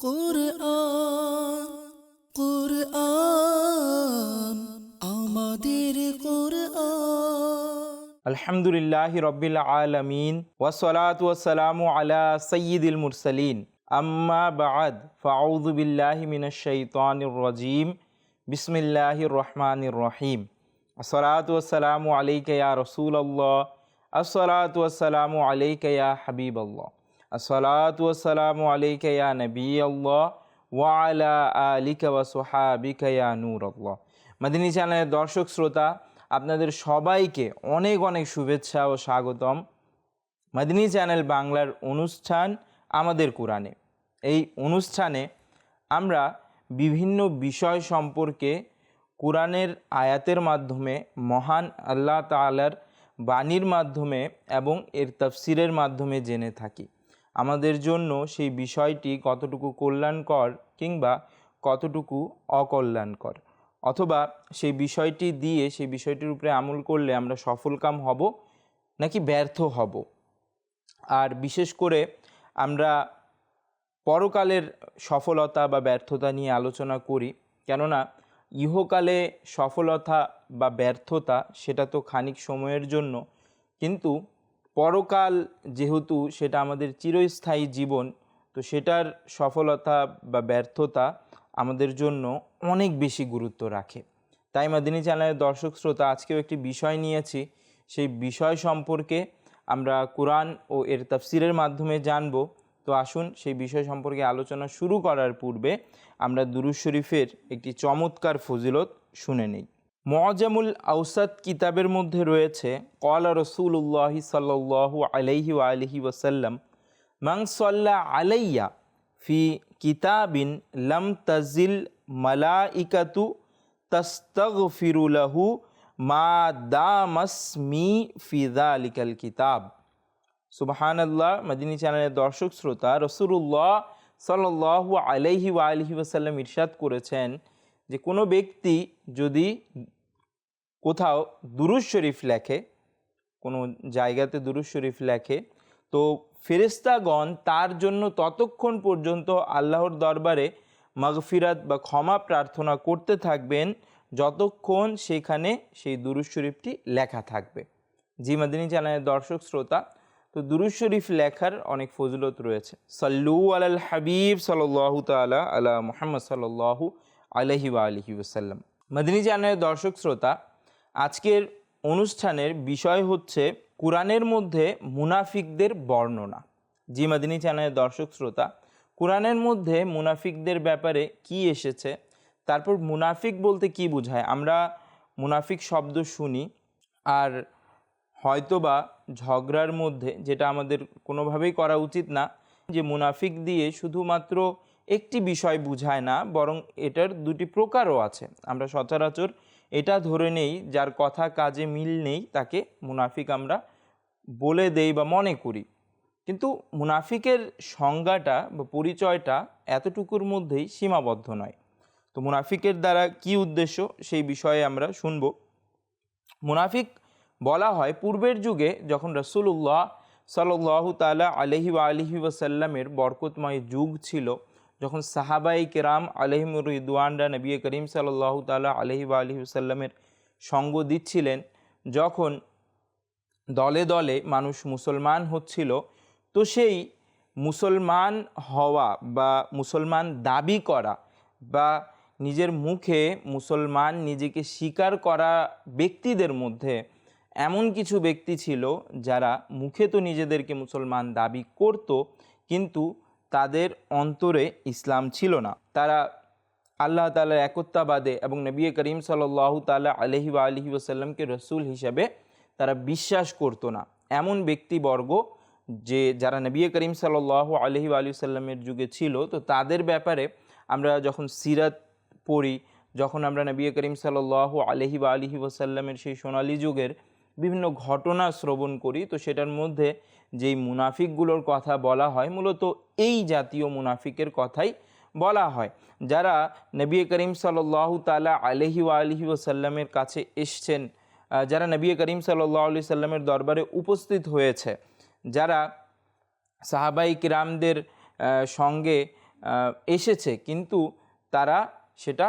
কোরআন কোরআন আমাদের কোরআন আলহামদুলিল্লাহ রব্বিল আলমিন ওসলাত ওসালামু আলা সয়্যিদুল মুরসালিন আম্মা বাদ ফাউযু বিল্লাহি মিনাশ শাইতানির রাজিম বিসমিল্লাহির রহমানির রহিম আসসালাতু ওয়াসসালামু আলাইকা ইয়া রাসূলুল্লাহ আসসালাতু ওয়াসসালামু আলাইকা ইয়া হাবিবাল্লাহ আসসালাতু ওয়াসসালামু আলাইকা নবিয়াল্লাহ ওয়া আলা আলিকা ওয়া সুহাবিকা নূরাল্লাহ মাদিনী চ্যানেলের দর্শক শ্রোতা, আপনাদের সবাইকে অনেক অনেক শুভেচ্ছা ও স্বাগতম। মাদিনী চ্যানেল বাংলার অনুষ্ঠান আমাদের কোরআনে। এই অনুষ্ঠানে আমরা বিভিন্ন বিষয় সম্পর্কে কোরআনের আয়াতের মাধ্যমে, মহান আল্লাহ তালার বাণীর মাধ্যমে এবং এর তফসিরের মাধ্যমে জেনে থাকি। আমাদের জন্য সেই বিষয়টি কতটুকু কল্যাণকর কিংবা কতটুকু অকল্যাণকর? অথবা সেই বিষয়টি দিয়ে সেই বিষয়টির উপরে আমল করলে আমরা সফলকাম হব নাকি ব্যর্থ হব? আর বিশেষ করে আমরা পরকালের সফলতা বা ব্যর্থতা নিয়ে আলোচনা করি, কেননা ইহকালে সফলতা বা ব্যর্থতা সেটা তো খানিক সময়ের জন্য, কিন্তু পরকাল যেহেতু সেটা আমাদের চিরস্থায়ী জীবন, তো সেটার সফলতা বা ব্যর্থতা আমাদের জন্য অনেক বেশি গুরুত্ব রাখে। তাই মাদিনী চ্যানেলের দর্শক শ্রোতা, আজকেও একটি বিষয় নিয়েছি। সেই বিষয় সম্পর্কে আমরা কোরআন ও এর তাফসিরের মাধ্যমে জানব। তো আসুন, সেই বিষয় সম্পর্কে আলোচনা শুরু করার পূর্বে আমরা দুরুজ শরীফের একটি চমৎকার ফজিলত শুনে নেই। মজামুল আউসাদ কিতাবের মধ্যে রয়েছে কলা রসুল্লাহি সাল্লাহ আলহি ওয়াসাল্লাম মাং সাল্লা আলাইয়া ফি কিতাবিন লম তাজিল মালাইকাতু তস্তগফিরুলাহু মা দামাসমি ফিদা আলিকাল কিতাব। সুবাহান আল্লাহ মদিনী চ্যানেলের দর্শক শ্রোতা রসুল্লাহ সাল্লাহ আলাইহি ওয়া আলহি ওয়াসাল্লাম ইরশাদ করেছেন যে কোনো ব্যক্তি যদি কোথাও দুরুজ শরীফ লেখে, কোনো জায়গাতে দুরুজ শরীফ লেখে, তো ফেরেস্তাগণ তার জন্য ততক্ষণ পর্যন্ত আল্লাহর দরবারে মাগফিরাত বা ক্ষমা প্রার্থনা করতে থাকবেন, যতক্ষণ সেখানে সেই দুরুজ শরীফটি লেখা থাকবে। জি মাদিনী চ্যানেলের দর্শক, শ্রোতা, তো দুরুজ শরীফ লেখার অনেক ফজিলত রয়েছে। সাল্লু আলাল হাবিব সাল্লাহ তালা আলা মোহাম্মদ সাল্লাহু আলহি ওয়া আলহি ওসাল্লাম মাদিনী চ্যানেলের দর্শক শ্রোতা, আজকের অনুষ্ঠানের বিষয় হচ্ছে কোরআনের মধ্যে মুনাফিকদের বর্ণনা। জি মাদিনী চ্যানেলের দর্শক শ্রোতা, কোরআনের মধ্যে মুনাফিকদের ব্যাপারে কি এসেছে, তারপর মুনাফিক বলতে কি বোঝায়? আমরা মুনাফিক শব্দ শুনি আর হয়তোবা ঝগড়ার মধ্যে, যেটা আমাদের কোনোভাবেই করা উচিত না, যে মুনাফিক দিয়ে শুধুমাত্র একটি বিষয় বুঝায় না, বরং এটার দুটি প্রকারও আছে। আমরা সচরাচর এটা ধরে নেই, যার কথা কাজে মিল নেই, তাকে মুনাফিক আমরা বলে দেই বা মনে করি। কিন্তু মুনাফিকের সংজ্ঞাটা বা পরিচয়টা এতটুকুর মধ্যেই সীমাবদ্ধ নয়। তো মুনাফিকের দ্বারা কি উদ্দেশ্য, সেই বিষয়ে আমরা শুনব। মুনাফিক বলা হয়, পূর্বের যুগে যখন রসুল্লাহ সাল্লাহ তালা আলহি আলহি ওয়াসাল্লামের বরকতময় যুগ ছিল যখন সাহাবাই কেরাম আলহিম রিদওয়ানরা নবী করিম সাল্লাহ তালা আলহি আলহি ওসাল্লামের সঙ্গ দিচ্ছিলেন, যখন দলে দলে মানুষ মুসলমান হচ্ছিল, তো সেই মুসলমান হওয়া বা মুসলমান দাবি করা বা নিজের মুখে মুসলমান নিজেকে স্বীকার করা ব্যক্তিদের মধ্যে এমন কিছু ব্যক্তি ছিল যারা মুখে তো নিজেদেরকে মুসলমান দাবি করত, কিন্তু তাদের অন্তরে ইসলাম ছিল না। তারা আল্লাহ তালার একত্বাবাদে এবং নবী করিম সাল্লাহ তাল্লাহ আলহি বা আলহি ওসাল্লামকে রসুল হিসাবে তারা বিশ্বাস করতো না। এমন ব্যক্তিবর্গ যে, যারা নবী করিম সাল্লাহ আলহি আলী সাল্লামের যুগে ছিল, তো তাদের ব্যাপারে আমরা যখন সিরাত পড়ি, যখন আমরা নবী করিম সাল্লাহ আলহি বা আলহি ওসাল্লামের সেই সোনালী যুগের বিভিন্ন ঘটনা শ্রবণ করি, তো সেটার মধ্যে যেই মুনাফিকগুলোর কথা বলা হয়, মূলত এই জাতীয় মুনাফিকের কথাই বলা হয়। যারা নবী করিম সাল্লাহ তালা আলহি আলহি ওসাল্লামের কাছে এসছেন যারা নবী করিম সাল্লাহ আলি সাল্লামের দরবারে উপস্থিত হয়েছে, যারা সাহাবাই কিরামদের সঙ্গে এসেছে, কিন্তু তারা সেটা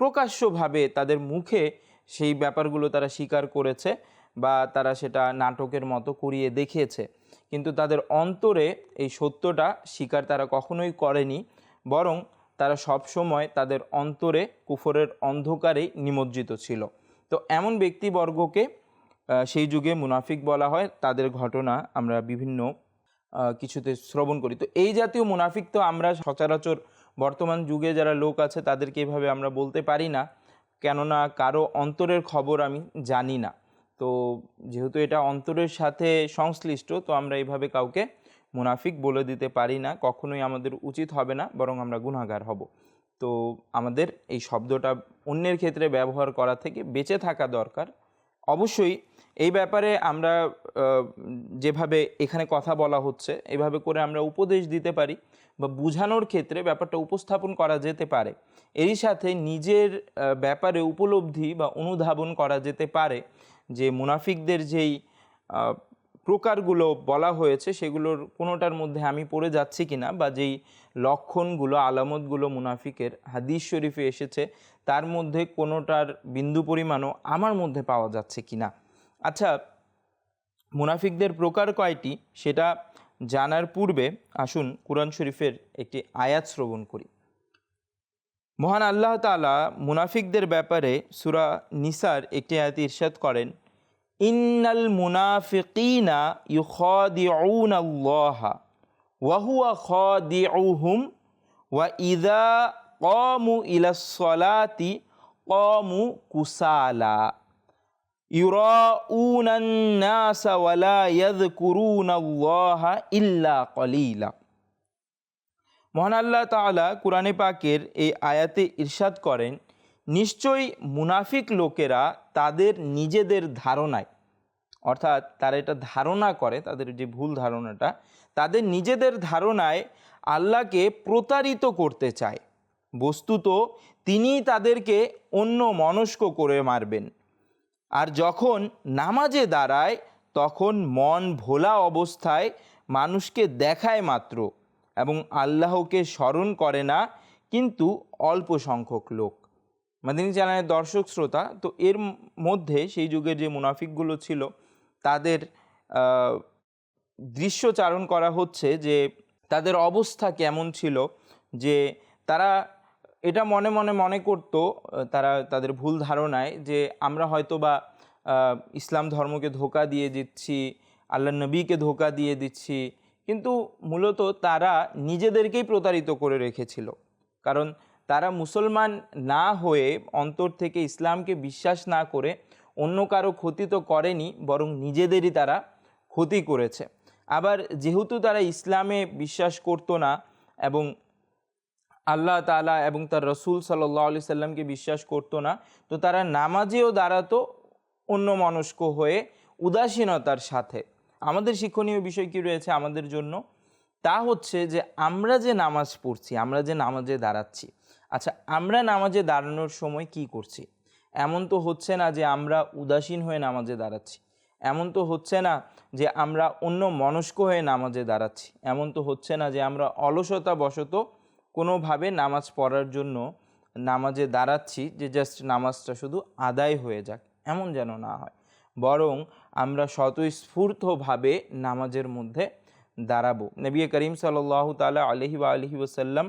প্রকাশ্যভাবে তাদের মুখে সেই ব্যাপারগুলো তারা স্বীকার করেছে বা তারা সেটা নাটকের মতো করিয়ে দেখিয়েছে। কিন্তু তাদের অন্তরে এই সত্যটা স্বীকার তারা কখনোই করেনি, বরং তারা সব সময় তাদের অন্তরে কুফরের অন্ধকারেই নিমজ্জিত ছিল। তো এমন ব্যক্তিবর্গকে সেই যুগে মুনাফিক বলা হয়, তাদের ঘটনা আমরা বিভিন্ন কিছুতে শ্রবণ করি। তো এই জাতীয় মুনাফিক তো আমরা সচরাচর বর্তমান যুগে যারা লোক আছে, তাদেরকে এইভাবে আমরা বলতে পারি না। কেননা কারও অন্তরের খবর আমি জানি না। তো যেহেতু এটা অন্তরের সাথে সংশ্লিষ্ট, তো আমরা এইভাবে কাউকে মুনাফিক বলে দিতে পারি না, কখনোই আমাদের উচিত হবে না, বরং আমরা গুণাগার হব। তো আমাদের এই শব্দটা অন্যের ক্ষেত্রে ব্যবহার করা থেকে বেঁচে থাকা দরকার। অবশ্যই এই ব্যাপারে আমরা যেভাবে এখানে কথা বলা হচ্ছে, এভাবে করে আমরা উপদেশ দিতে পারি বা বোঝানোর ক্ষেত্রে ব্যাপারটা উপস্থাপন করা যেতে পারে। এরই সাথে নিজের ব্যাপারে উপলব্ধি বা অনুধাবন করা যেতে পারে। যে মুনাফিকদের যেই প্রকারগুলো বলা হয়েছে সেগুলোর কোনোটার মধ্যে আমি পড়ে যাচ্ছি কি না বা যেই লক্ষণগুলো, আলামতগুলো মুনাফিকের হাদিস শরীফে এসেছে, তার মধ্যে কোনোটার বিন্দু পরিমাণও আমার মধ্যে পাওয়া যাচ্ছে কি না আচ্ছা মুনাফিকদের প্রকার কয়টি সেটা জানার পূর্বে আসুন কোরআন শরীফের একটি আয়াত শ্রবণ করি। মহান আল্লাহ তালা মুনাফিকদের ব্যাপারে সুরা নিসার একটি আয়াতে ইরশাদ করেন, ইন্নাল মুনাফিকিনা ইউখাদিউন আল্লাহ ওয়া হুয়া খাদিউহুম ওয়া ইযা ক্বামু ইলাস সালাতি ক্বামু কুসালা। ইউরাউনান নাসা ওয়া লা ইয়াযকুরুনা আল্লাহ ইল্লা কলিলা মহান আল্লাহ তাআলা কোরআনে পাকের এই আয়াতে ইরশাদ করেন, নিশ্চয়ই মুনাফিক লোকেরা তাদের নিজেদের ধারণায়, অর্থাৎ তারা এটা ধারণা করে, তাদের যে ভুল ধারণাটা, তাদের নিজেদের ধারণায় আল্লাহকে প্রতারিত করতে চায়। বস্তুত তিনিই তাদেরকে অন্য মনস্ক করে মারবেন। আর যখন নামাজে দাঁড়ায়, তখন মন ভোলা অবস্থায় মানুষকে দেখায় মাত্র। এবং আল্লাহকে স্মরণ করে না, কিন্তু অল্প সংখ্যক লোক। মাদিনী চ্যানেলের দর্শক শ্রোতা, তো এর মধ্যে সেই যুগের যে মুনাফিকগুলো ছিল, তাদের দৃশ্যচারণ করা হচ্ছে যে তাদের অবস্থা কেমন ছিল, যে তারা এটা মনে মনে মনে করত, তারা তাদের ভুল ধারণায় যে আমরা হয়তো বা ইসলাম ধর্মকে ধোকা দিয়ে দিচ্ছি আল্লাহ নবীকে ধোকা দিয়ে দিচ্ছি কিন্তু মূলত তারা নিজেদেরকেই প্রতারিত করে রেখেছিল। কারণ তারা মুসলমান না হয়ে অন্তর থেকে ইসলামকে বিশ্বাস না করে অন্য কারও ক্ষতি তো করেনি, বরং নিজেদেরই তারা ক্ষতি করেছে। আবার যেহেতু তারা ইসলামে বিশ্বাস করতো না এবং আল্লাহ তাআলা এবং তার রসুল সাল্লাহ আলি সাল্লামকে বিশ্বাস করতো না, তো তারা নামাজেও দাঁড়াতো অন্য মনস্ক হয়ে উদাসীনতার সাথে। আমাদের শিক্ষণীয় বিষয় কি রয়েছে আমাদের জন্য? তা হচ্ছে যে আমরা যে নামাজ পড়ছি, আমরা যে নামাজে দাঁড়াচ্ছি আচ্ছা আমরা নামাজে দাঁড়ানোর সময় কি করছি? এমন তো হচ্ছে না যে আমরা উদাসীন হয়ে নামাজে দাঁড়াচ্ছি। এমন তো হচ্ছে না যে আমরা অন্য মনস্ক হয়ে নামাজে দাঁড়াচ্ছি। এমন তো হচ্ছে না যে আমরা অলসতা বশত কোনোভাবে নামাজ পড়ার জন্য নামাজে দাঁড়াচ্ছি যে জাস্ট নামাজটা শুধু আদায় হয়ে যাক। এমন যেন না হয়। বরং আমরা স্বতঃস্ফূর্তভাবে নামাজের মধ্যে দাঁড়াবো। নবী করিম সাল্লাহ তালা আলহি বা আলহি ওসাল্লাম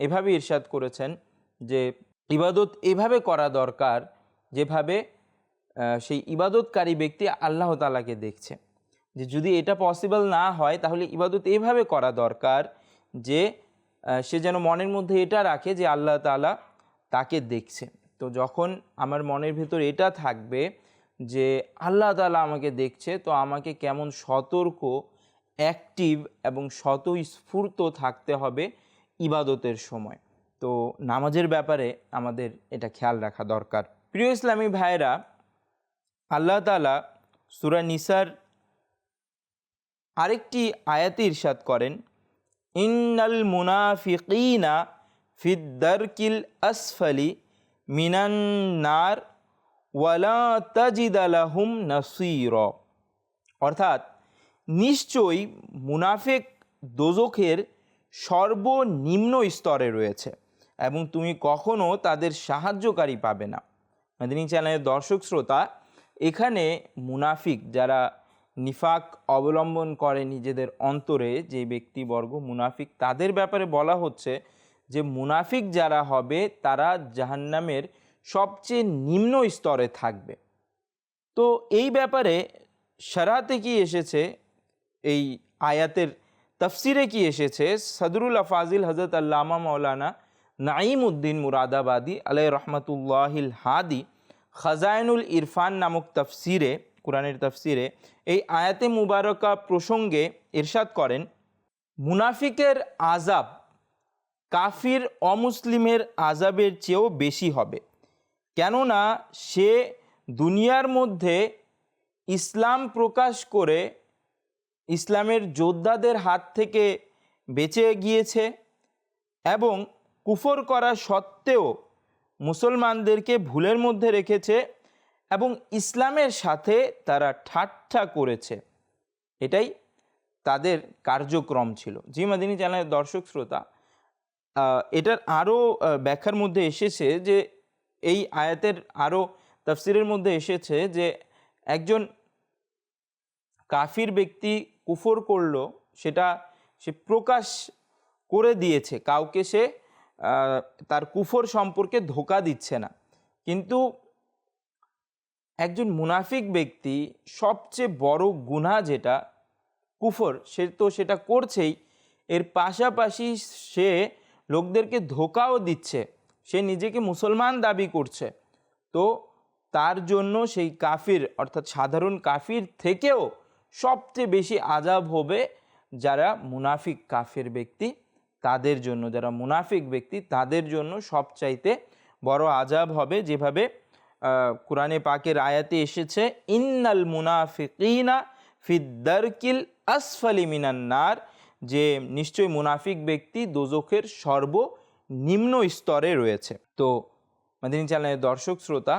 এভাবে ইরশাদ করেছেন যে ইবাদত এভাবে করা দরকার যেভাবে সেই ইবাদতকারী ব্যক্তি আল্লাহ তালাকে দেখছে। যে যদি এটা পসিবল না হয়, তাহলে ইবাদত এভাবে করা দরকার যে সে যেন মনের মধ্যে এটা রাখে যে আল্লাহ তালা তাকে দেখছে। তো যখন আমার মনের ভেতর এটা থাকবে যে আল্লাহ তালা আমাকে দেখছে, তো আমাকে কেমন সতর্ক অ্যাক্টিভ এবং স্বতঃস্ফূর্ত থাকতে হবে ইবাদতের সময়। তো নামাজের ব্যাপারে আমাদের এটা খেয়াল রাখা দরকার। প্রিয় ইসলামী ভাইয়েরা, আল্লাহ তালা সুরা নিসার আরেকটি আয়াতে ইরশাদ করেন, ইন্নাল মুনাফিকিনা ফিদ্দারকিল আসফালি মিনান ওয়ালা তাজিদালাহুম নাসির। অর্থাৎ, নিশ্চয়ই মুনাফেক দোজখের সর্বনিম্ন স্তরে রয়েছে এবং তুমি কখনো তাদের সাহায্যকারী পাবে না। মাদিনী চ্যানেলের দর্শক শ্রোতা, এখানে মুনাফিক যারা নিফাক অবলম্বন করে নিজেদের অন্তরে, যে ব্যক্তিবর্গ মুনাফিক, তাদের ব্যাপারে বলা হচ্ছে যে মুনাফিক যারা হবে, তারা জাহান্নামের সবচেয়ে নিম্ন স্তরে থাকবে। তো এই ব্যাপারে সারাতে কি এসেছে? এই আয়াতের তফসিরে কি এসেছে? সদরুল আফাজিল হজরত আল্লামা মৌলানা নাইম উদ্দিন মুরাদাবাদী আলাই রহমতুল্লাহিল হাদি খাজায়নুল ইরফান নামক তফসিরে, কোরআনের তফসিরে এই আয়াতে মুবারকা প্রসঙ্গে ইরশাদ করেন, মুনাফিকের আজাব কাফির অমুসলিমের আজাবের চেয়েও বেশি হবে। কেননা সে দুনিয়ার মধ্যে ইসলাম প্রকাশ করে ইসলামের যোদ্ধাদের হাত থেকে বেঁচে গিয়েছে এবং কুফর করা সত্ত্বেও মুসলমানদেরকে ভুলের মধ্যে রেখেছে এবং ইসলামের সাথে তারা ঠাট্টা করেছে। এটাই তাদের কার্যক্রম ছিল। জি মাদিনী চ্যানেলের দর্শক শ্রোতা এটার আরও ব্যাখ্যার মধ্যে এসেছে যে এই আয়াতের আরও তাফসিরের মধ্যে এসেছে যে একজন কাফির ব্যক্তি কুফর করল, সেটা সে প্রকাশ করে দিয়েছে। কাউকে সে তার কুফর সম্পর্কে ধোকা দিচ্ছে না। কিন্তু একজন মুনাফিক ব্যক্তি সবচেয়ে বড় গুনাহ যেটা কুফর, সে তো সেটা করছেই। এর পাশাপাশি সে লোকদেরকে ধোকাও দিচ্ছে। সে নিজেকে মুসলমান দাবি করছে। তো তার জন্য সেই কাফির, অর্থাৎ সাধারণ কাফির থেকেও সবচেয়ে বেশি আজাব হবে যারা মুনাফিক কাফির ব্যক্তি। তাদের জন্য, যারা মুনাফিক ব্যক্তি, তাদের জন্য সবচাইতে বড় আজাব হবে যেভাবে কোরআনে পাকের আয়াতে এসেছে, ইন্নাল মুনাফিকিনা ফিদ্দারকিল আসফালি মিনান্নার যে নিশ্চয় মুনাফিক ব্যক্তি দোজখের সর্বনিম্ন স্তরে রয়েছে। তো মাদিনী চ্যানেলের দর্শক, শ্রোতা,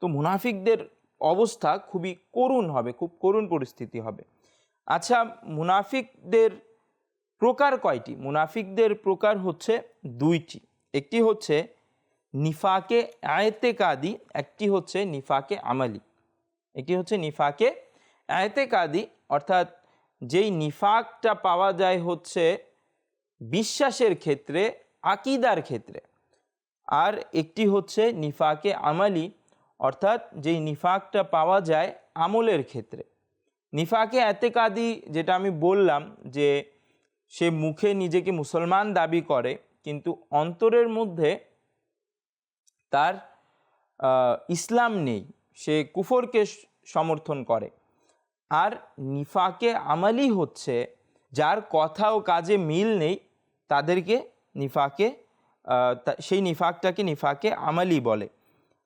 তো মুনাফিকদের অবস্থা খুবই করুণ হবে, খুব করুণ পরিস্থিতি হবে। আচ্ছা মুনাফিকদের প্রকার কয়টি? মুনাফিকদের প্রকার হচ্ছে দুইটি। একটি হচ্ছে নিফাকে আয়তেকাদি, একটি হচ্ছে নিফাকে আমালি। একটি হচ্ছে নিফাকে আয়তেকাদি, অর্থাৎ যেই নিফাকটা পাওয়া যায় হচ্ছে বিশ্বাসের ক্ষেত্রে আকিদার ক্ষেত্রে। আর একটি হচ্ছে নিফাকে আমালি, অর্থাৎ যেই নিফাকটা পাওয়া যায় আমলের ক্ষেত্রে। নিফাকে এতেকাদি, যেটা আমি বললাম যে সে মুখে নিজেকে মুসলমান দাবি করে, কিন্তু অন্তরের মধ্যে তার ইসলাম নেই। সে কুফরকে সমর্থন করে। আর নিফাকে আমালি হচ্ছে, যার কথা ও কাজে মিল নেই, তাদেরকে নিফাকে সেই নিফাকটাকে নিফাকে আমালি বলে।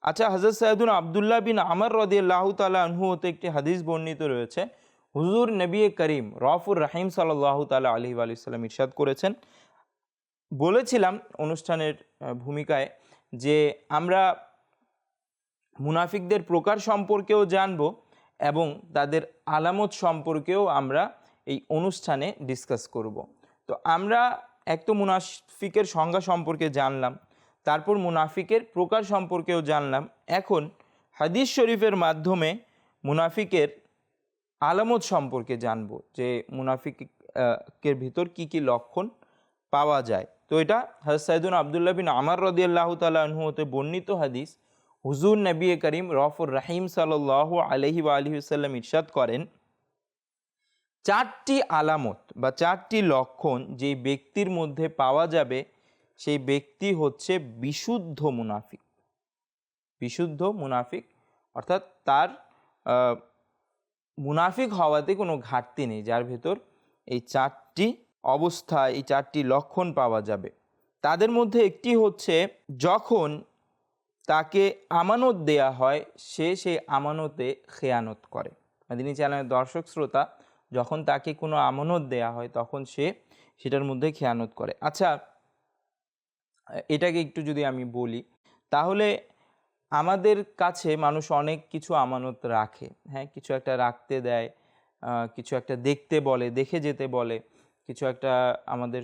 আচ্ছা হজরত সৈয়দুল আবদুল্লাহ বিন আমর রদিয়াল্লাহ তালা আনহু হতে একটি হাদিস বর্ণিত রয়েছে। হুজুর নবী করিম রফুর রাহিম সাল্লাহ তালা আলহি আলিয়াল্লাম ইরশাদ করেছেন। বলেছিলাম অনুষ্ঠানের ভূমিকায় যে আমরা মুনাফিকদের প্রকার সম্পর্কেও জানব এবং তাদের আলামত সম্পর্কেও আমরা এই অনুষ্ঠানে ডিসকাস করব। তো আমরা এক তো মুনাফিকের সংজ্ঞা সম্পর্কে জানলাম, তারপর মুনাফিকের প্রকার সম্পর্কেও জানলাম। এখন হাদিস শরীফের মাধ্যমে মুনাফিকের আলামত সম্পর্কে জানব যে মুনাফিকের ভিতর কি কি লক্ষণ পাওয়া যায়। তো এটা হজ সাইদুন আবদুল্লাহ বিন আমার রদিয়াল্লাহ তালু হতে বর্ণিত হাদিস। হুজুর নবী করিম রফুর রাহিম সাল্লাহ আলহি বা আলহি সাল্লাম ইরশাদ করেন চারটি আলামত বা চারটি লক্ষণ যে ব্যক্তির মধ্যে পাওয়া যাবে, সেই ব্যক্তি হচ্ছে বিশুদ্ধ মুনাফিক। বিশুদ্ধ মুনাফিক, অর্থাৎ তার মুনাফিক হওয়াতে কোনো ঘাটতি নেই, যার ভেতর এই চারটি অবস্থা, এই চারটি লক্ষণ পাওয়া যাবে। তাদের মধ্যে একটি হচ্ছে, যখন তাকে আমানত দেয়া হয়, সে সেই আমানতে খেয়ানত করে। মাদিনী চ্যানেলের দর্শক শ্রোতা যখন তাকে কোনো আমানত দেয়া হয়, তখন সে সেটার মধ্যে খেয়ানত করে। আচ্ছা এটাকে একটু যদি আমি বলি, তাহলে আমাদের কাছে মানুষ অনেক কিছু আমানত রাখে। হ্যাঁ কিছু একটা রাখতে দেয় কিছু একটা দেখতে বলে, দেখে যেতে বলে, কিছু একটা আমাদের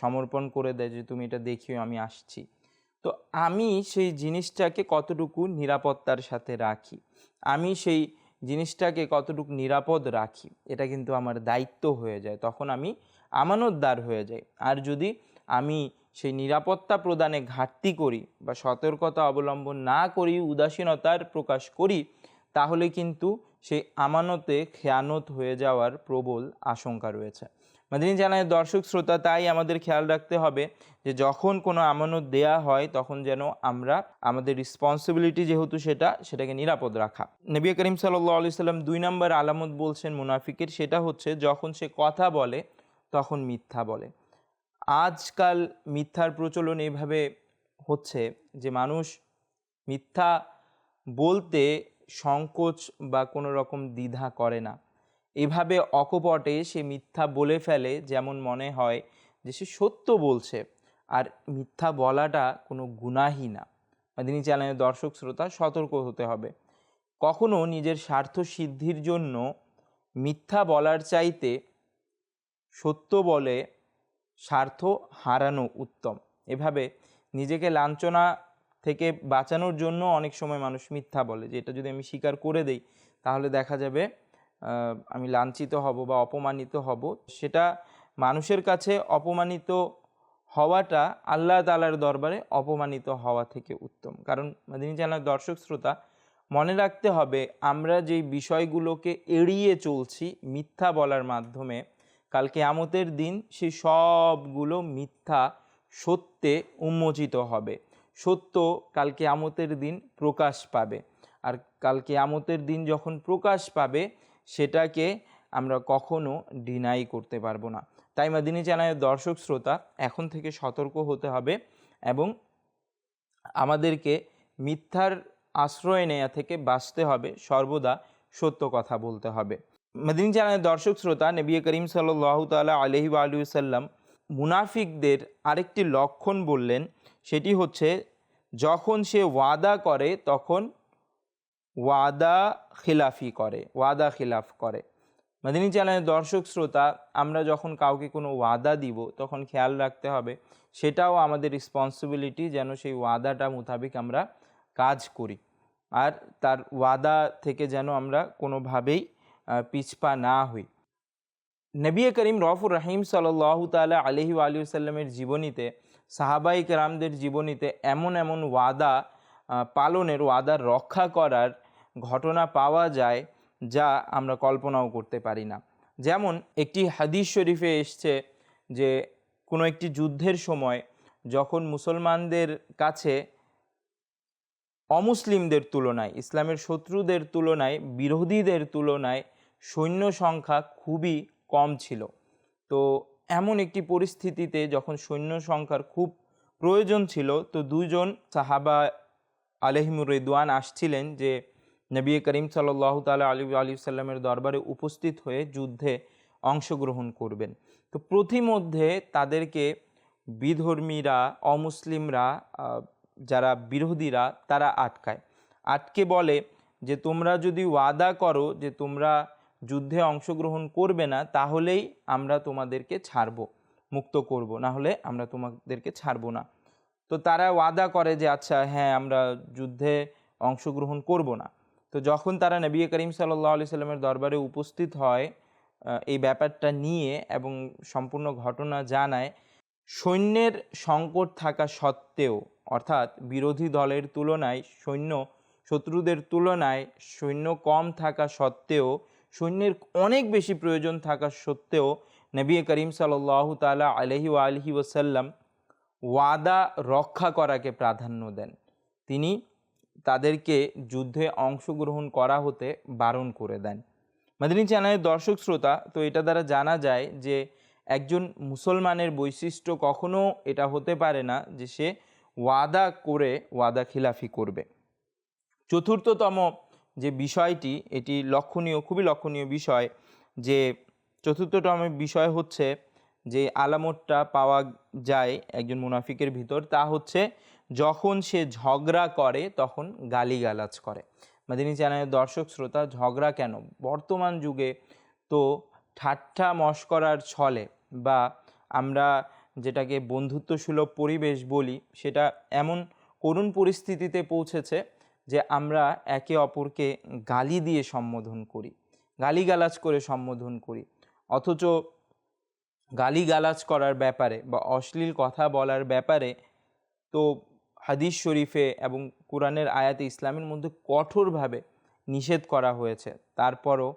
সমর্পণ করে দেয় যে, তুমি এটা দেখিও, আমি আসছি। তো আমি সেই জিনিসটাকে কতটুকু নিরাপত্তার সাথে রাখি? আমি সেই জিনিসটাকে কতটুকু নিরাপদ রাখি, এটা কিন্তু আমার দায়িত্ব হয়ে যায়, তখন আমি আমানতদার হয়ে যাই। আর যদি আমি সেই নিরাপত্তা প্রদানে ঘাটতি করি বা সতর্কতা অবলম্বন না করি, উদাসীনতার প্রকাশ করি, তাহলে কিন্তু সেই আমানতে খেয়ানত হয়ে যাওয়ার প্রবল আশঙ্কা রয়েছে। মাদিনী জানায়, দর্শক, শ্রোতা, তাই আমাদের খেয়াল রাখতে হবে যে যখন কোনো আমানত দেয়া হয়, তখন যেন আমরা আমাদের রেসপন্সিবিলিটি যেহেতু সেটা, সেটাকে নিরাপদ রাখা। নবী করিম সাল্লাহ আলি সাল্লাম দুই নম্বর আলামত বলছেন মুনাফিকের, সেটা হচ্ছে যখন সে কথা বলে, তখন মিথ্যা বলে। আজকাল মিথ্যার প্রচলন এভাবে হচ্ছে যে মানুষ মিথ্যা বলতে সংকোচ বা কোনো রকম দ্বিধা করে না। এভাবে অকপটে সে মিথ্যা বলে ফেলে যেমন মনে হয় যে সে সত্য বলছে। আর মিথ্যা বলাটা কোনো গুনাহি না। মাদিনী চ্যানেলের দর্শক শ্রোতা সতর্ক হতে হবে। কখনো নিজের স্বার্থ সিদ্ধির জন্য মিথ্যা বলার চাইতে সত্য বলে স্বার্থ হারানো উত্তম। এভাবে নিজেকে লাঞ্ছনা থেকে বাঁচানোর জন্য অনেক সময় মানুষ মিথ্যা বলে। যে এটা যদি আমি স্বীকার করে দেই, তাহলে দেখা যাবে আমি লাঞ্ছিত হব বা অপমানিত হব, সেটা মানুষের কাছে অপমানিত হওয়াটা আল্লাহ তালার দরবারে অপমানিত হওয়া থেকে উত্তম। কারণ মাদিনী চ্যানেলের দর্শক শ্রোতা, মনে রাখতে হবে আমরা যেই বিষয়গুলোকে এড়িয়ে চলছি মিথ্যা বলার মাধ্যমে কালকে আমতের দিন সে সবগুলো মিথ্যা সত্যে উন্মোচিত হবে। সত্য কালকে আমতের দিন প্রকাশ পাবে। আর কালকে আমতের দিন যখন প্রকাশ পাবে সেটাকে আমরা কখনো ডিনাই করতে পারব না। তাই মাদিনী চ্যানেলের দর্শক শ্রোতা, এখন থেকে সতর্ক হতে হবে এবং আমাদেরকে মিথ্যার আশ্রয় নেয়া থেকে বাঁচতে হবে, সর্বদা সত্য কথা বলতে হবে। মদিনী চ্যানেলের দর্শক শ্রোতা, নবী করিম সাল্লাহ তালা আলহি আলুসাল্লাম মুনাফিকদের আরেকটি লক্ষণ বললেন, সেটি হচ্ছে যখন সে ওয়াদা করে তখন ওয়াদা খিলাফি করে, ওয়াদা খিলাফ করে। মাদিনী চ্যানেলের দর্শক শ্রোতা, আমরা যখন কাউকে কোনো ওয়াদা দিব, তখন খেয়াল রাখতে হবে, সেটাও আমাদের রেসপন্সিবিলিটি যেন সেই ওয়াদাটা মোতাবেক আমরা কাজ করি। আর তার ওয়াদা থেকে যেন আমরা কোনোভাবেই পিছপা না হই। নবী করিম রফুর রাহিম সাল্লাহ তালা আলহি আলী সাল্লামের জীবনীতে সাহাবাই কেরামদের জীবনীতে এমন এমন ওয়াদা পালনের, ওয়াদা রক্ষা করার ঘটনা পাওয়া যায় যা আমরা কল্পনাও করতে পারি না। যেমন একটি হাদিস শরীফে এসছে যে, কোনো একটি যুদ্ধের সময় যখন মুসলমানদের কাছে অমুসলিমদের তুলনায়, ইসলামের শত্রুদের তুলনায়, বিরোধীদের তুলনায় সৈন্য সংখ্যা খুবই কম ছিল। তো এমন একটি পরিস্থিতিতে যখন সৈন্য সংখ্যার খুব প্রয়োজন ছিল, তো দুজন সাহাবা আলহিমুর রেদওয়ান আসছিলেন যে নবী করিম সাল্লাহ তালা আলী আলী সাল্লামের দরবারে উপস্থিত হয়ে যুদ্ধে অংশগ্রহণ করবেন। তো প্রতিমধ্যে তাদেরকে বিধর্মীরা, অমুসলিমরা যারা বিরোধীরা, তারা আটকায়। আটকে বলে যে, তোমরা যদি ওয়াদা করো যে, তোমরা যুদ্ধে অংশগ্রহণ করবে না, তাহলেই আমরা তোমাদেরকে ছাড়ব, মুক্ত করব, না হলে আমরা তোমাদেরকে ছাড়ব না। তো তারা ওয়াদা করে যে আচ্ছা হ্যাঁ আমরা যুদ্ধে অংশগ্রহণ করব না। তো যখন তারা নবী করিম সাল্লাহ আলি সাল্লামের দরবারে উপস্থিত হয় এই ব্যাপারটা নিয়ে এবং সম্পূর্ণ ঘটনা জানায়, সৈন্যের সংকট থাকা সত্ত্বেও, অর্থাৎ বিরোধী দলের তুলনায়, সৈন্য শত্রুদের তুলনায় সৈন্য কম থাকা সত্ত্বেও, সৈন্যের অনেক বেশি প্রয়োজন থাকা সত্ত্বেও, নবী করিম সাল্লাহ তালা আলহি আলহি ওসাল্লাম ওয়াদা রক্ষা করাকে প্রাধান্য দেন। তিনি তাদেরকে যুদ্ধে অংশগ্রহণ করা হতে বারণ করে দেন। মাদিনী চ্যানেলের দর্শক শ্রোতা, তো এটা দ্বারা জানা যায় যে একজন মুসলমানের বৈশিষ্ট্য কখনো এটা হতে পারে না যে সে ওয়াদা করে ওয়াদা খিলাফি করবে। চতুর্থতম যে বিষয়টি, এটি লক্ষণীয়, খুবই লক্ষণীয় বিষয় যে চতুর্থতম বিষয় হচ্ছে যে আলামতটা পাওয়া যায় একজন মুনাফিকের ভিতর, তা হচ্ছে যখন সে ঝগড়া করে, তখন গালিগালাজ করে। মাদিনী চ্যানেলের দর্শক শ্রোতা, ঝগড়া কেন? বর্তমান যুগে তো ঠাট্টা মস্করার ছলে বা আমরা যেটাকে বন্ধুত্বসুলভ পরিবেশ বলি, সেটা এমন করুণ পরিস্থিতিতে পৌঁছেছে যে আমরা একে অপরকে গালি দিয়ে সম্বোধন করি, গালিগালাজ করে সম্বোধন করি। অথচ গালিগালাজ করার ব্যাপারে বা অশ্লীল কথা বলার ব্যাপারে তো হাদিস শরীফে এবং কোরআনের আয়াতে ইসলামের মধ্যে কঠোরভাবে নিষেধ করা হয়েছে। তারপরও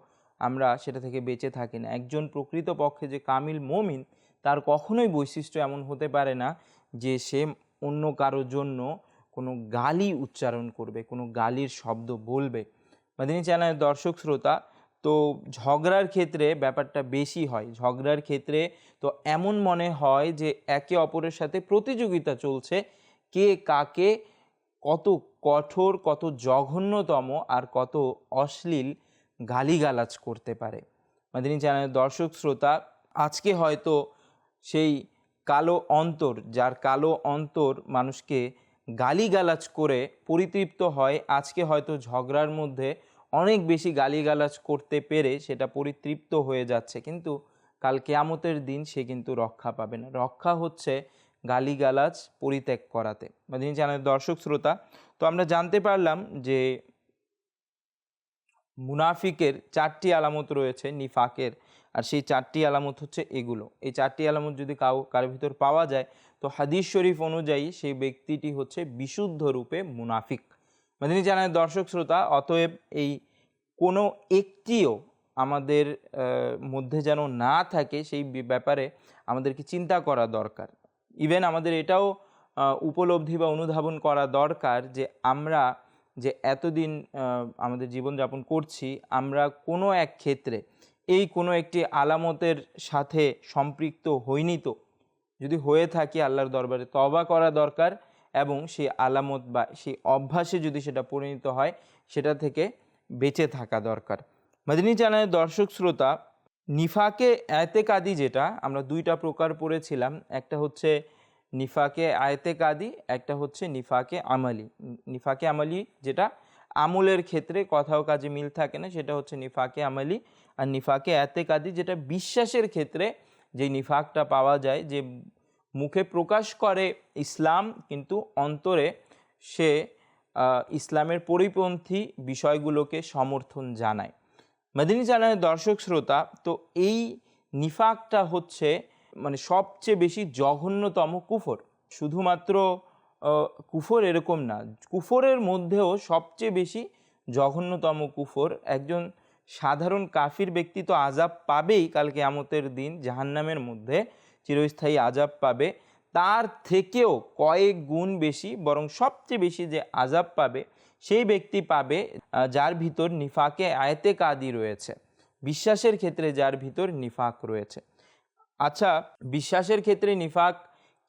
আমরা সেটা থেকে বেঁচে থাকি না। একজন প্রকৃতপক্ষে যে কামিল মমিন, তার কখনোই বৈশিষ্ট্য এমন হতে পারে না যে সে অন্য কারোর জন্য কোনো গালি উচ্চারণ করবে, কোনো গালির শব্দ বলবে। মাদিনী চ্যানেলের দর্শক, শ্রোতা, তো ঝগড়ার ক্ষেত্রে ব্যাপারটা বেশি হয়। ঝগড়ার ক্ষেত্রে তো এমন মনে হয় যে একে অপরের সাথে প্রতিযোগিতা চলছে কে কাকে কত কঠোর, কত জঘন্যতম আর কত অশ্লীল গালিগালাজ করতে পারে। মাদিনী চ্যানেলের দর্শক, শ্রোতা, আজকে হয়তো সেই কালো অন্তর, যার কালো অন্তর মানুষকে গালিগালাজ করে পরিতৃপ্ত হয়, আজকে হয়তো ঝগড়ার মধ্যে অনেক বেশি গালিগালাজ করতে পেরে সেটা পরিতৃপ্ত হয়ে যাচ্ছে। কিন্তু কাল কেয়ামতের দিন সে কিন্তু রক্ষা পাবে না। রক্ষা হচ্ছে গালিগালাজ পরিত্যাগ করাতে। মাদিনী চ্যানেলের দর্শক, শ্রোতা, তো আমরা জানতে পারলাম যে মুনাফিকের চারটি আলামত রয়েছে, নিফাকের, আর সেই চারটি আলামত হচ্ছে এগুলো। এই চারটি আলামত যদি কাউ, কার ভিতর পাওয়া যায়, তো হাদিস শরীফ অনুযায়ী সেই ব্যক্তিটি হচ্ছে বিশুদ্ধ রূপে মুনাফিক। মাদিনী জানায় দর্শক, শ্রোতা, অতএব এই কোনো একটিও আমাদের মধ্যে যেন না থাকে, সেই বি- ব্যাপারে আমাদেরকে চিন্তা করা দরকার। ইভেন আমাদের এটাও উপলব্ধি বা অনুধাবন করা দরকার যে আমরা যে এতদিন আমাদের জীবনযাপন করছি, আমরা কোনো এক ক্ষেত্রে এই কোনো একটি আলামতের সাথে সম্পৃক্ত হইনি তো। যদি হয়ে থাকি আল্লাহর দরবারে তবা করা দরকার এবং সেই আলামত বা সেই অভ্যাসে যদি সেটা পরিণত হয়, সেটা থেকে বেঁচে থাকা দরকার। মাদিনী চ্যানেলের দর্শক শ্রোতা নিফাকে এতেকাদি যেটা, আমরা দুইটা প্রকার পড়েছিলাম, একটা হচ্ছে নিফাকে আয়তেকাদি, একটা হচ্ছে নিফাকে আমালি। নিফাকে আমালি যেটা আমলের ক্ষেত্রে কথাও কাজে মিল থাকে না, সেটা হচ্ছে নিফাকে আমালি আর নিফাকে এতেকাদি যেটা বিশ্বাসের ক্ষেত্রে যে নিফাকটা পাওয়া যায়, যে মুখে প্রকাশ করে ইসলাম, কিন্তু অন্তরে সে ইসলামের পরিপন্থী বিষয়গুলোকে সমর্থন জানায়। মাদিনী চ্যানেলের দর্শক শ্রোতা, তো এই নিফাকটা হচ্ছে মানে সবচেয়ে বেশি জঘন্যতম কুফর। শুধুমাত্র কুফর এরকম না, কুফরের মধ্যেও সবচেয়ে বেশি জঘন্যতম কুফর একজন সাধারণ কাফির ব্যক্তি তো আজাব পাবেই কালকে আমতের দিন, জাহান্নামের মধ্যে চিরস্থায়ী আজাব পাবে। তার থেকেও কয়েক গুণ বেশি, বরং সবচেয়ে বেশি যে আজাব পাবে সেই ব্যক্তি পাবে যার ভিতর নিফাকে আয়তে কাদি রয়েছে। বিশ্বাসের ক্ষেত্রে যার ভিতর নিফাক রয়েছে। আচ্ছা বিশ্বাসের ক্ষেত্রে নিফাক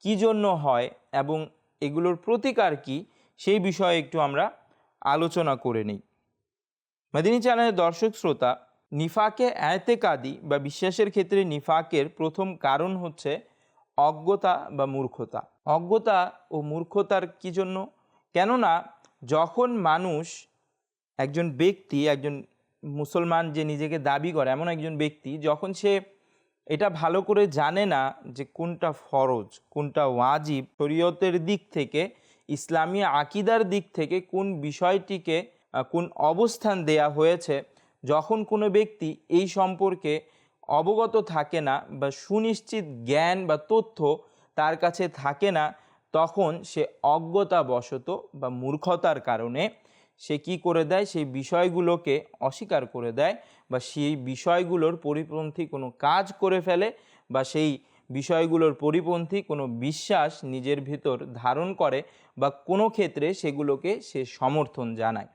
কি জন্য হয় এবং এগুলোর প্রতিকার কি, সেই বিষয়ে একটু আমরা আলোচনা করে নিই। মাদিনী চ্যানেলের দর্শক শ্রোতা, নিফাকে আয়তে কাদি বা বিশ্বাসের ক্ষেত্রে নিফাকের প্রথম কারণ হচ্ছে অজ্ঞতা বা মূর্খতা। অজ্ঞতা ও মূর্খতার কি জন্য? কেননা যখন মানুষ একজন ব্যক্তি, একজন মুসলমান যে নিজেকে দাবি করে, এমন একজন ব্যক্তি, যখন সে এটা ভালো করে জানে না যে কোনটা ফরজ, কোনটা ওয়াজিব, শরীয়তের দিক থেকে, ইসলামী আকিদার দিক থেকে কোন বিষয়টিকে কোন অবস্থান দেয়া হয়েছে, যখন কোনো ব্যক্তি এই সম্পর্কে অবগত থাকে না বা সুনিশ্চিত জ্ঞান বা তথ্য তার কাছে থাকে না তখন সে অজ্ঞতাবশত বা মূর্খতার কারণে সে কি করে দেয়? সেই বিষয়গুলোকে অস্বীকার করে দেয় বা সেই বিষয়গুলোর পরিপন্থী কোনো কাজ করে ফেলে বা সেই বিষয়গুলোর পরিপন্থী কোনো বিশ্বাস নিজের ভিতর ধারণ করে বা কোনো ক্ষেত্রে সেগুলোকে সে সমর্থন জানায়।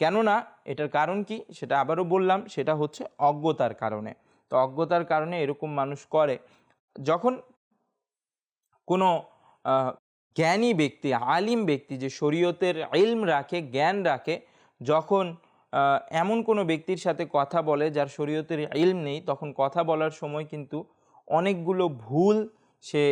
কেননা এটার কারণ কি? সেটা আবারও বললাম, সেটা হচ্ছে অজ্ঞতার কারণে। তো অজ্ঞতার কারণে এরকম মানুষ করে। যখন কোনো জ্ঞানী ব্যক্তি, আলিম ব্যক্তি যে শরীয়তের ইলম রাখে, জ্ঞান রাখে, যখন এমন কোনো ব্যক্তির সাথে কথা বলে যার শরীয়তের ইলম নেই, তখন কথা বলার সময় কিন্তু অনেকগুলো ভুল সে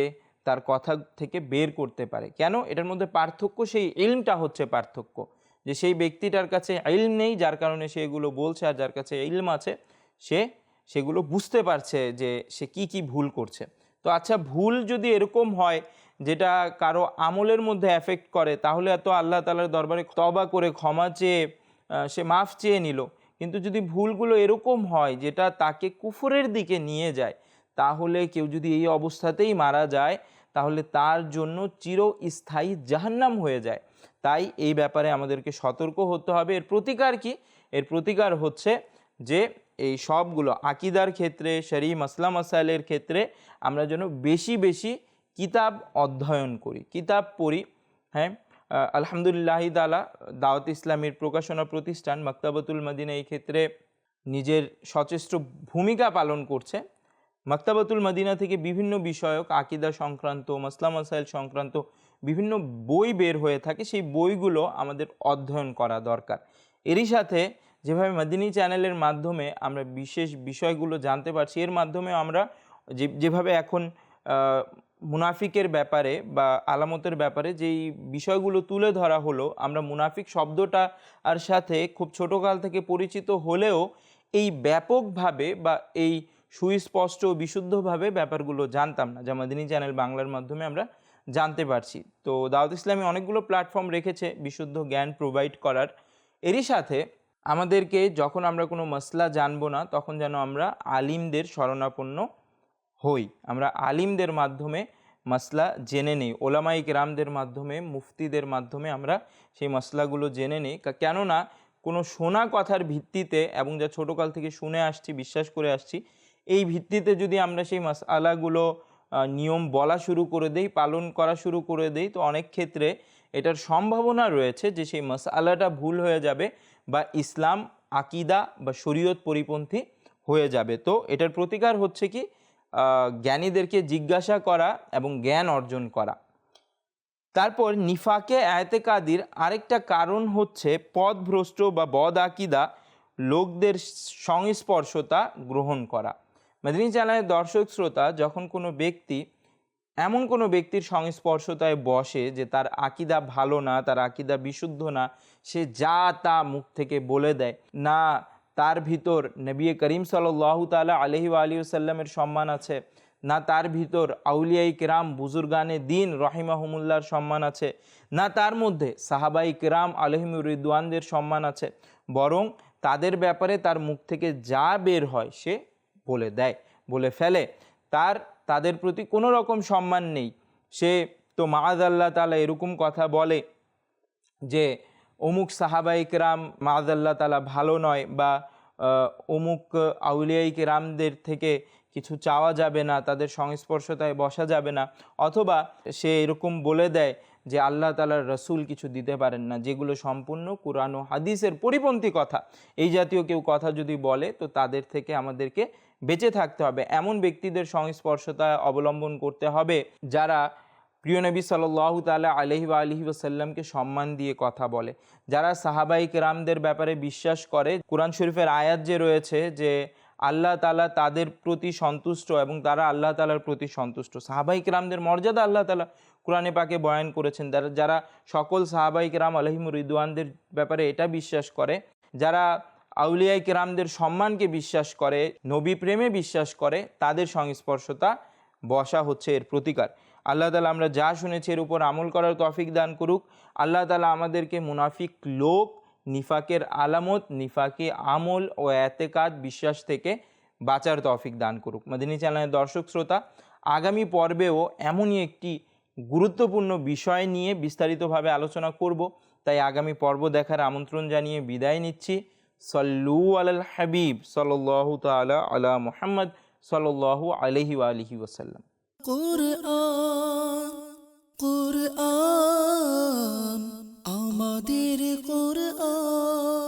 তার কথা থেকে বের করতে পারে। কেন? এটার মধ্যে পার্থক্য সেই ইলমটা হচ্ছে পার্থক্য। যে সেই ব্যক্তিটার কাছে ইলম নেই, যার কারণে সে এগুলো বলছে আর যার কাছে ইলম আছে, সে সেগুলো বুঝতে পারছে যে সে কি কি ভুল করছে। তো আচ্ছা ভুল যদি এরকম হয় যেটা কারও আমলের মধ্যে এফেক্ট করে, তাহলে এত আল্লাহ তালার দরবারে তবা করে, ক্ষমা চেয়ে সে মাফ চেয়ে নিল। কিন্তু যদি ভুলগুলো এরকম হয়, যেটা তাকে কুফরের দিকে নিয়ে যায়, তাহলে কেউ যদি এই অবস্থাতেই মারা যায়, তাহলে তার জন্য চিরস্থায়ী জাহান্নাম হয়ে যায়। তাই এই ব্যাপারে আমাদেরকে সতর্ক হতে হবে। এর প্রতিকার কি? এর প্রতিকার হচ্ছে যে, এই সবগুলো আকিদার ক্ষেত্রে শরী মাসলা মাসাইলের ক্ষেত্রে আমরা যেন বেশি বেশি কিতাব অধ্যয়ন করি, কিতাব পড়ি হ্যাঁ? আলহামদুলিল্লাহ তালা দাওয়াত ইসলামীর প্রকাশনা প্রতিষ্ঠান মাক্তাবাতুল মদিনা এই ক্ষেত্রে নিজের সচেষ্ট ভূমিকা পালন করছে। মাক্তাবাতুল মদিনা থেকে বিভিন্ন বিষয়ক, আকিদা সংক্রান্ত, মাসলা মাসাইল সংক্রান্ত বিভিন্ন বই বের হয়ে থাকে, সেই বইগুলো আমাদের অধ্যয়ন করা দরকার। এরই সাথে যেভাবে মদিনী চ্যানেলের মাধ্যমে আমরা বিশেষ বিষয়গুলো জানতে পারছি, এর মাধ্যমে আমরা যেভাবে এখন মুনাফিকের ব্যাপারে বা আলামতের ব্যাপারে যেই বিষয়গুলো তুলে ধরা হলো, আমরা মুনাফিক শব্দটা আর সাথে খুব ছোটোকাল থেকে পরিচিত হলেও এই ব্যাপকভাবে বা এই সুস্পষ্ট, বিশুদ্ধভাবে ব্যাপারগুলো জানতাম না। যা মাদিনী চ্যানেল বাংলার মাধ্যমে আমরা জানতে পারছি। তো দাউদ ইসলামী অনেকগুলো প্ল্যাটফর্ম রেখেছে বিশুদ্ধ জ্ঞান প্রোভাইড করার। এরই সাথে আমাদেরকে যখন আমরা কোনো মশলা জানব না, তখন যেন আমরা আলিমদের শরণাপন্ন হই। আমরা আলিমদের মাধ্যমে মশলা জেনে নিই ওলামাইক রামদের মাধ্যমে, মুফতিদের মাধ্যমে আমরা সেই মশলাগুলো জেনে নিই। কেননা কোনো শোনা কথার ভিত্তিতে এবং যা ছোটোকাল থেকে শুনে আসছি, বিশ্বাস করে আসছি, এই ভিত্তিতে যদি আমরা সেই মশালাগুলো নিয়ম বলা শুরু করে দেই, পালন করা শুরু করে দেই, তো অনেক ক্ষেত্রে এটার সম্ভাবনা রয়েছে যে সেই মশালাটা ভুল হয়ে যাবে বা ইসলাম, আকিদা বা শরীয়ত পরিপন্থী হয়ে যাবে। তো এটার প্রতিকার হচ্ছে কি? জ্ঞানীদেরকে জিজ্ঞাসা করা এবং জ্ঞান অর্জন করা। তারপর নিফাকে আয়তেকাদির আরেকটা কারণ হচ্ছে পদভ্রষ্ট বা বদ আকিদা লোকদের সংস্পর্শতা গ্রহণ করা। মেদিনী চ্যানেলের দর্শক শ্রোতা যখন কোনো ব্যক্তি, এমন কোনো ব্যক্তির সংস্পর্শতায় বসে যে তার আকিদা ভালো না, তার আকিদা বিশুদ্ধ না, সে যা তা মুখ থেকে বলে দেয়, না তার ভিতর নবী করিম সাল্লাহ তালা আলহি আলিউসাল্লামের সম্মান আছে, না তার ভিতর আউলিয়াই কেরাম বুজুর্গানে দিন রহিমাহমুল্লার সম্মান আছে, না তার মধ্যে সাহাবাই কেরাম আলহিম রিদওয়ানদের সম্মান আছে, বরং তাদের ব্যাপারে তার মুখ থেকে যা বের হয় সে বলে দেয়, বলে ফেলে। তার, তাদের প্রতি কোনো রকম সম্মান নেই। সে তো মাআদ আল্লাহ তালা এরকম কথা বলে যে, অমুক সাহাবাই কেরাম মাআদাল্লাহ তালা ভালো নয় বা অমুক আউলিয়াই কেরামদের থেকে কিছু চাওয়া যাবে না, তাদের সংস্পর্শতায় বসা যাবে না। অথবা সে এরকম বলে দেয় যে, আল্লাহ তালার রসুল কিছু দিতে পারেন না, যেগুলো সম্পূর্ণ কোরআন ও হাদিসের পরিপন্থী কথা। এই জাতীয় কেউ কথা যদি বলে, তো তাদের থেকে আমাদেরকে বেঁচে থাকতে হবে। এমন ব্যক্তিদের সংস্পর্শতা অবলম্বন করতে হবে যারা প্রিয় নবী সাল্লাহ তালা আলহি আলহি ওসাল্লামকে সম্মান দিয়ে কথা বলে। যারা সাহাবাই কেরামদের ব্যাপারে বিশ্বাস করে, কোরআন শরীফের আয়াত যে রয়েছে যে আল্লাহ তালা তাদের প্রতি সন্তুষ্ট এবং তারা আল্লাহ তালার প্রতি সন্তুষ্ট। সাহাবাই কেরামদের মর্যাদা আল্লাহ তালা কোরআনে পাকে বয়ান করেছেন। তারা যারা সকল সাহাবাই কেরাম আলহিম রিদওয়ানদের ব্যাপারে এটা বিশ্বাস করে, যারা আউলিয়াই কেরামদের সম্মানকে বিশ্বাস করে নবী প্রেমে বিশ্বাস করে, তাদের সংস্পর্শতা বসা হচ্ছে এর প্রতিকার। আল্লাহ তালা আমরা যা শুনেছি এর উপর আমল করার তফিক দান করুক। আল্লাহ তালা আমাদেরকে মুনাফিক লোক, নিফাকের আলামত, নিফাকে আমল ও এতেকাদ বিশ্বাস থেকে বাঁচার তফিক দান করুক। মাদিনী চ্যানেলের দর্শক শ্রোতা, আগামী পর্বেও এমনই একটি গুরুত্বপূর্ণ বিষয় নিয়ে বিস্তারিতভাবে আলোচনা করব। তাই আগামী পর্ব দেখার আমন্ত্রণ জানিয়ে বিদায় নিচ্ছি। সল্লু আলাল হাবিব সাল্লাহ তালা আলা মুহাম্মদ সাল্লাহ আলহি আলহি ওসাল্লাম কোরআন কোরআন আমাদের কোরআন।